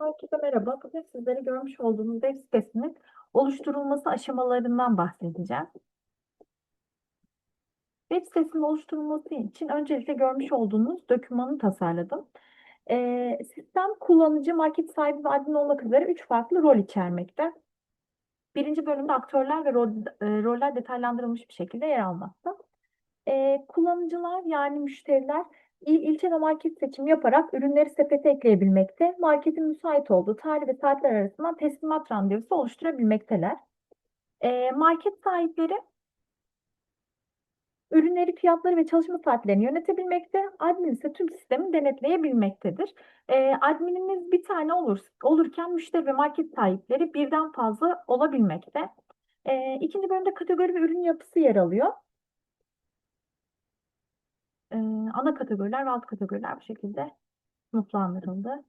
Herkese merhaba. Bugün sizlere görmüş olduğunuz web sitesinin oluşturulması aşamalarından bahsedeceğim. Web sitesinin oluşturulması için öncelikle görmüş olduğunuz dokümanı tasarladım. Ee, sistem kullanıcı, market sahibi ve admin olmak üzere üç farklı rol içermekte. Birinci bölümde aktörler ve rol, e, roller detaylandırılmış bir şekilde yer almakta. Ee, kullanıcılar yani müşteriler il, ilçe ve market seçimi yaparak ürünleri sepete ekleyebilmekte, marketin müsait olduğu tarih ve saatler arasından teslimat randevusu oluşturabilmekteler. Ee, market sahipleri ürünleri, fiyatları ve çalışma saatlerini yönetebilmekte, admin ise tüm sistemi denetleyebilmektedir. Ee, adminimiz bir tane olur, olurken müşteri ve market sahipleri birden fazla olabilmekte. Ee, ikinci bölümde kategori ve ürün yapısı yer alıyor. Ee, ana kategoriler ve alt kategoriler bu şekilde sınıflandırıldı.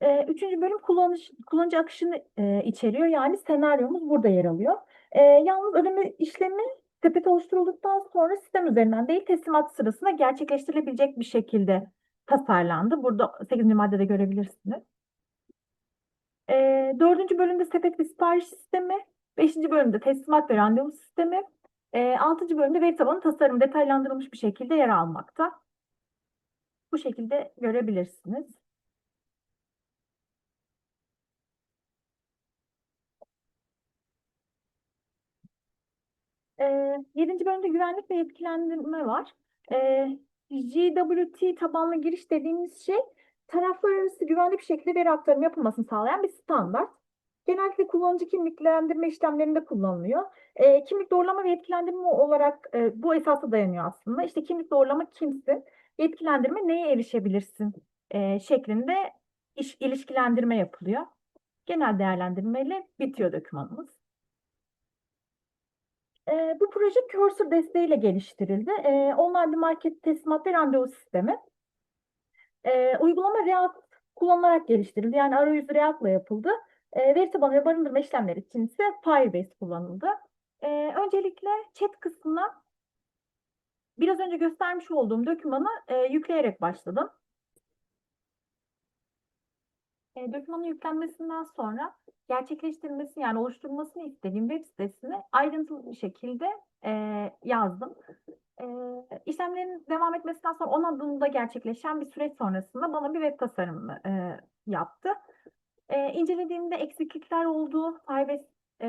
Ee, üçüncü bölüm kullanıcı, kullanıcı akışını e, içeriyor. Yani senaryomuz burada yer alıyor. Ee, yalnız ödeme işlemi sepet oluşturulduktan sonra sistem üzerinden değil teslimat sırasında gerçekleştirilebilecek bir şekilde tasarlandı. Burada 8. maddede görebilirsiniz. Ee, dördüncü bölümde sepet ve sipariş sistemi. Beşinci bölümde teslimat ve randevu sistemi. E, 6. bölümde veri tabanı tasarım detaylandırılmış bir şekilde yer almakta. Bu şekilde görebilirsiniz. E, 7. bölümde güvenlik ve yetkilendirme var. E, JWT tabanlı giriş dediğimiz şey taraflar arası güvenli bir şekilde veri aktarımı yapılmasını sağlayan bir standart. Genellikle kullanıcı kimliklendirme işlemlerinde kullanılıyor. E, kimlik doğrulama ve yetkilendirme olarak e, bu esasa dayanıyor aslında. İşte kimlik doğrulama kimsin, yetkilendirme neye erişebilirsin e, şeklinde iş, ilişkilendirme yapılıyor. Genel değerlendirmeyle bitiyor dokümanımız. E, bu proje Cursor desteğiyle geliştirildi. E, online bir market teslimat ve randevu sistemi. E, uygulama React kullanılarak geliştirildi. Yani arayüzü React'la yapıldı. E, veri tabanı ve barındırma işlemleri için ise Firebase kullanıldı. E, öncelikle chat kısmına biraz önce göstermiş olduğum dokümanı e, yükleyerek başladım. E, dokümanın yüklenmesinden sonra gerçekleştirilmesini yani oluşturulmasını istediğim web sitesini ayrıntılı bir şekilde e, yazdım. E, işlemlerin devam etmesinden sonra 10 adımda gerçekleşen bir süreç sonrasında bana bir web tasarımı e, yaptı. E, incelediğimde eksiklikler olduğu, Firebase e,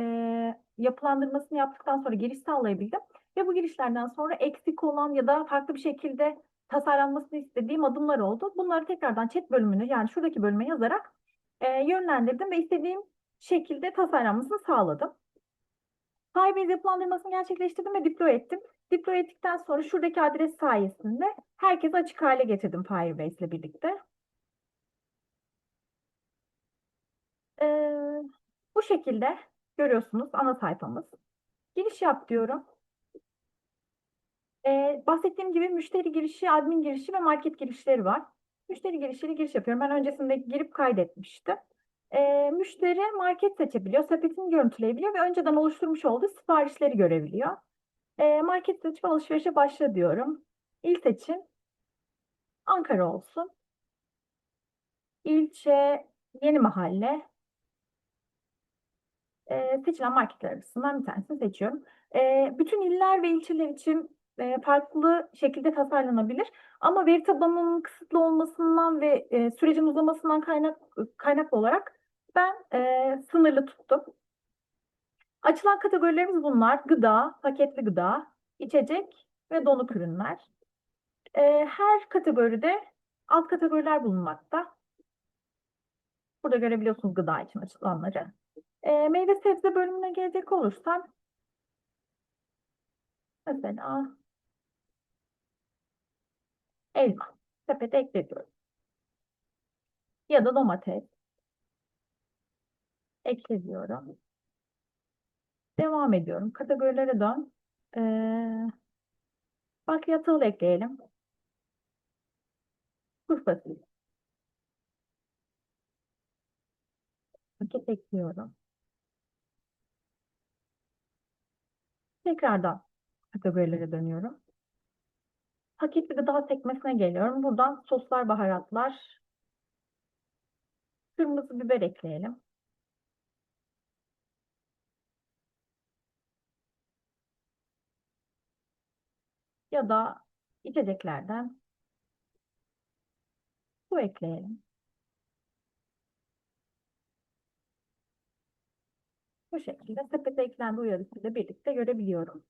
yapılandırmasını yaptıktan sonra giriş sağlayabildim. Ve bu girişlerden sonra eksik olan ya da farklı bir şekilde tasarlanmasını istediğim adımlar oldu. Bunları tekrardan chat bölümünü yani şuradaki bölüme yazarak e, yönlendirdim ve istediğim şekilde tasarlanmasını sağladım. Firebase yapılandırmasını gerçekleştirdim ve deploy ettim. Deploy ettikten sonra şuradaki adres sayesinde herkese açık hale getirdim Firebase ile birlikte. Ee, bu şekilde görüyorsunuz ana sayfamız. Giriş yap diyorum. Ee, bahsettiğim gibi müşteri girişi, admin girişi ve market girişleri var. Müşteri girişiyle giriş yapıyorum. Ben öncesinde girip kaydetmiştim. Ee, müşteri market seçebiliyor, sepetini görüntüleyebiliyor ve önceden oluşturmuş olduğu siparişleri görebiliyor. Ee, market seçip alışverişe başla diyorum. İl seçim Ankara olsun. İlçe, yeni mahalle, e, seçilen marketler arasından bir tanesini seçiyorum. E, bütün iller ve ilçeler için e, farklı şekilde tasarlanabilir. Ama veri tabanının kısıtlı olmasından ve e, sürecin uzamasından kaynak kaynaklı olarak ben e, sınırlı tuttum. Açılan kategorilerimiz bunlar. Gıda, paketli gıda, içecek ve donuk ürünler. E, her kategoride alt kategoriler bulunmakta. Burada görebiliyorsunuz gıda için açılanları. E, meyve sebze bölümüne gelecek olursam mesela elma sepete ekliyorum. Ya da domates ekle diyorum. Devam ediyorum. Kategorilere dön. Ee, bakliyat ekleyelim. Kuru fasulye. Paket ekliyorum. Tekrardan kategorilere dönüyorum. Paketli gıda sekmesine geliyorum. Buradan soslar, baharatlar Kırmızı biber ekleyelim. Ya da içeceklerden su ekleyelim. Bu şekilde sepete eklendi uyarısıyla birlikte görebiliyorum.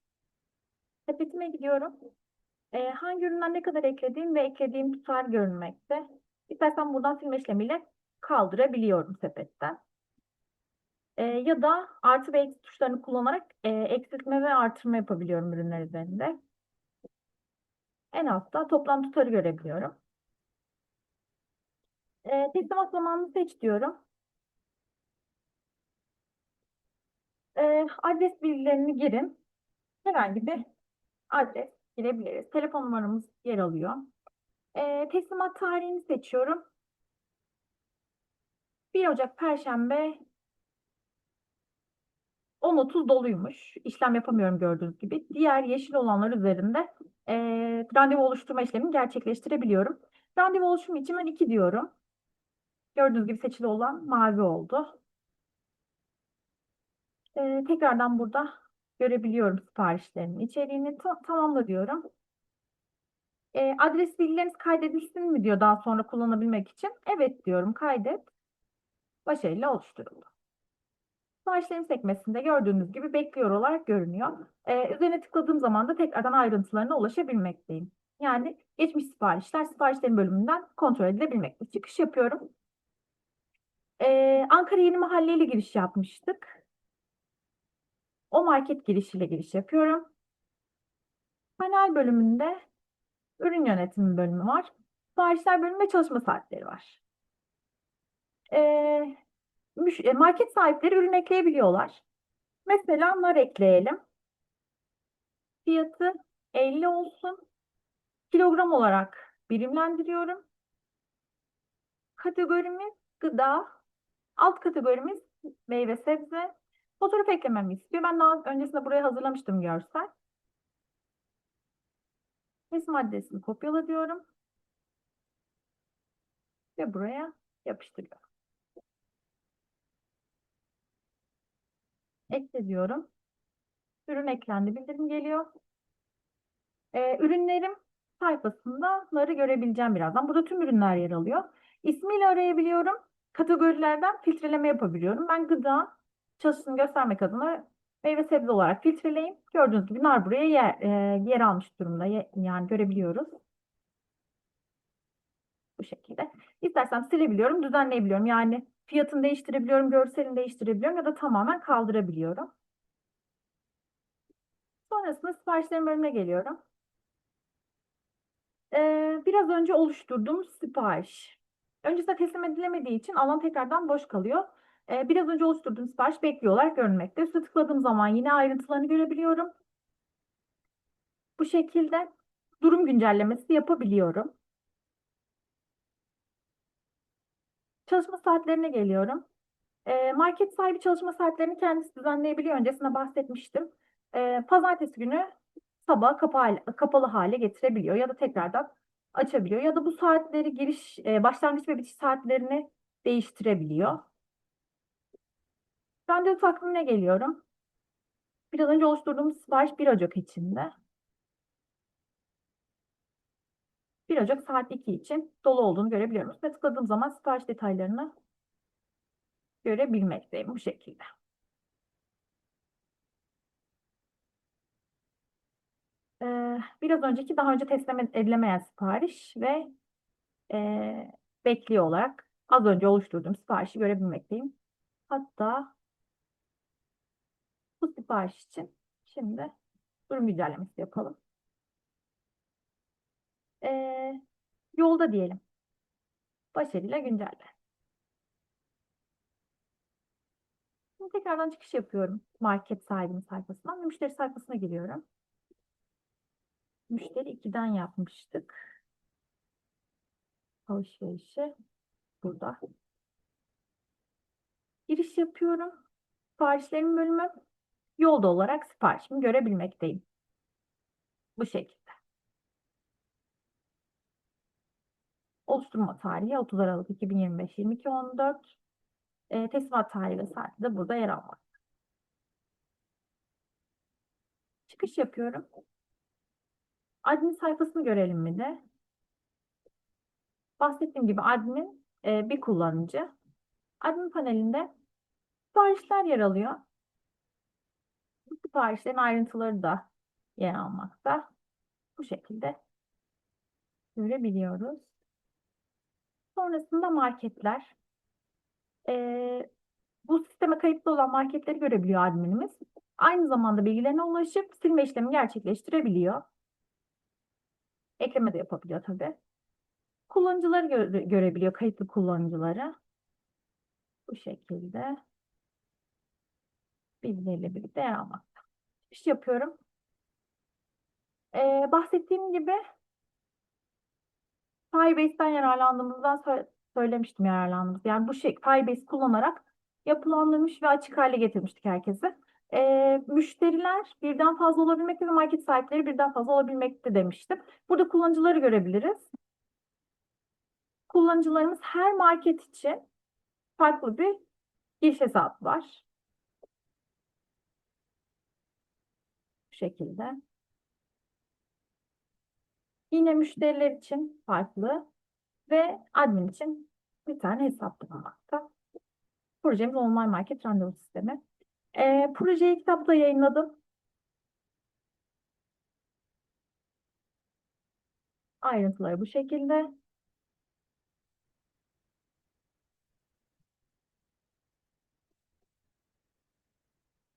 Sepetime gidiyorum. Ee, hangi üründen ne kadar eklediğim ve eklediğim tutar görünmekte. İstersen buradan silme işlemiyle kaldırabiliyorum sepetten. Ee, ya da artı ve eksi tuşlarını kullanarak e, eksiltme ve artırma yapabiliyorum ürünler üzerinde. En altta toplam tutarı görebiliyorum. Ee, teslimat zamanını seç diyorum. Ee, adres bilgilerini girin. Herhangi bir adres girebiliriz. Telefon numaramız yer alıyor. Ee, teslimat tarihini seçiyorum. 1 Ocak Perşembe 10.30 doluymuş. İşlem yapamıyorum gördüğünüz gibi. Diğer yeşil olanlar üzerinde e, randevu oluşturma işlemini gerçekleştirebiliyorum. Randevu oluşumu için ben 2 diyorum. Gördüğünüz gibi seçili olan mavi oldu. E, tekrardan burada görebiliyorum siparişlerimin içeriğini. Ta- tamamla diyorum. E, adres bilgileriniz kaydedilsin mi diyor daha sonra kullanabilmek için. Evet diyorum kaydet. Başarıyla oluşturuldu. Siparişlerim sekmesinde gördüğünüz gibi bekliyor olarak görünüyor. Ee, üzerine tıkladığım zaman da tekrardan ayrıntılarına ulaşabilmekteyim. Yani geçmiş siparişler siparişlerin bölümünden kontrol edilebilmekte. Çıkış yapıyorum. Ee, Ankara Yeni Mahalle ile giriş yapmıştık. O market girişiyle giriş yapıyorum. Panel bölümünde ürün yönetimi bölümü var. Siparişler bölümü ve çalışma saatleri var. Ee, e, market sahipleri ürün ekleyebiliyorlar. Mesela nar ekleyelim. Fiyatı 50 olsun. Kilogram olarak birimlendiriyorum. Kategorimiz gıda. Alt kategorimiz meyve sebze. Fotoğraf eklememi istiyor. Ben daha öncesinde buraya hazırlamıştım görsel. Resim adresini kopyala diyorum. Ve buraya yapıştırıyorum. Ekle diyorum. Ürün eklendi bildirim geliyor. Ee, ürünlerim sayfasında bunları görebileceğim birazdan. Burada tüm ürünler yer alıyor. İsmiyle arayabiliyorum. Kategorilerden filtreleme yapabiliyorum. Ben gıda çalışısını göstermek adına meyve sebze olarak filtreleyeyim. Gördüğünüz gibi nar buraya yer, e, yer almış durumda. Yani görebiliyoruz. Bu şekilde. İstersem silebiliyorum, düzenleyebiliyorum. Yani fiyatını değiştirebiliyorum, görselini değiştirebiliyorum ya da tamamen kaldırabiliyorum. Sonrasında siparişlerin bölümüne geliyorum. Ee, biraz önce oluşturduğum sipariş. Öncesinde teslim edilemediği için alan tekrardan boş kalıyor. Ee, biraz önce oluşturduğum sipariş bekliyorlar görünmekte. Üstüne tıkladığım zaman yine ayrıntılarını görebiliyorum. Bu şekilde durum güncellemesi yapabiliyorum. Çalışma saatlerine geliyorum. Ee, market sahibi çalışma saatlerini kendisi düzenleyebiliyor. Öncesinde bahsetmiştim. Ee, pazartesi günü sabah kapalı, kapalı hale getirebiliyor ya da tekrardan açabiliyor ya da bu saatleri giriş, e, başlangıç ve bitiş saatlerini değiştirebiliyor. Randevu takvimine geliyorum. Biraz önce oluşturduğumuz sipariş 1 Ocak içinde. 1 Ocak saat 2 için dolu olduğunu görebiliyorum. Üstüne tıkladığım zaman sipariş detaylarını görebilmekteyim bu şekilde. Ee, biraz önceki daha önce teslim edilemeyen sipariş ve e, bekliyor olarak az önce oluşturduğum siparişi görebilmekteyim. Hatta bu sipariş için şimdi durum güncellemesi yapalım. Ee, yolda diyelim. Başarıyla güncelle. Şimdi tekrardan çıkış yapıyorum market sahibinin sayfasından. Müşteri sayfasına giriyorum. Müşteri 2'den yapmıştık. Alışverişi burada. Giriş yapıyorum. Siparişlerim bölümü yolda olarak siparişimi görebilmekteyim. Bu şekilde. Oluşturma tarihi 30 Aralık 2025 22.14 e, teslimat tarihi ve saati de burada yer almak. Çıkış yapıyorum. Admin sayfasını görelim mi de. Bahsettiğim gibi admin e, bir kullanıcı. Admin panelinde siparişler yer alıyor. Siparişlerin ayrıntıları da yer almakta. Bu şekilde görebiliyoruz. Sonrasında marketler. Ee, bu sisteme kayıtlı olan marketleri görebiliyor adminimiz. Aynı zamanda bilgilerine ulaşıp silme işlemi gerçekleştirebiliyor. Ekleme de yapabiliyor tabii. Kullanıcıları göre- görebiliyor, kayıtlı kullanıcıları. Bu şekilde bilgileriyle birlikte yer almakta. İş yapıyorum. Ee, bahsettiğim gibi Firebase'den yararlandığımızdan sö- söylemiştim yararlandığımız. Yani bu şey Firebase kullanarak yapılandırmış ve açık hale getirmiştik herkese. Ee, müşteriler birden fazla olabilmekte ve market sahipleri birden fazla olabilmekte demiştim. Burada kullanıcıları görebiliriz. Kullanıcılarımız her market için farklı bir giriş hesabı var. Şekilde. Yine müşteriler için farklı ve admin için bir tane hesap bulunmakta. Projemiz online market randevu sistemi. Ee, projeyi kitapta yayınladım. Ayrıntıları bu şekilde.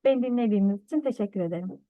Beni dinlediğiniz için teşekkür ederim.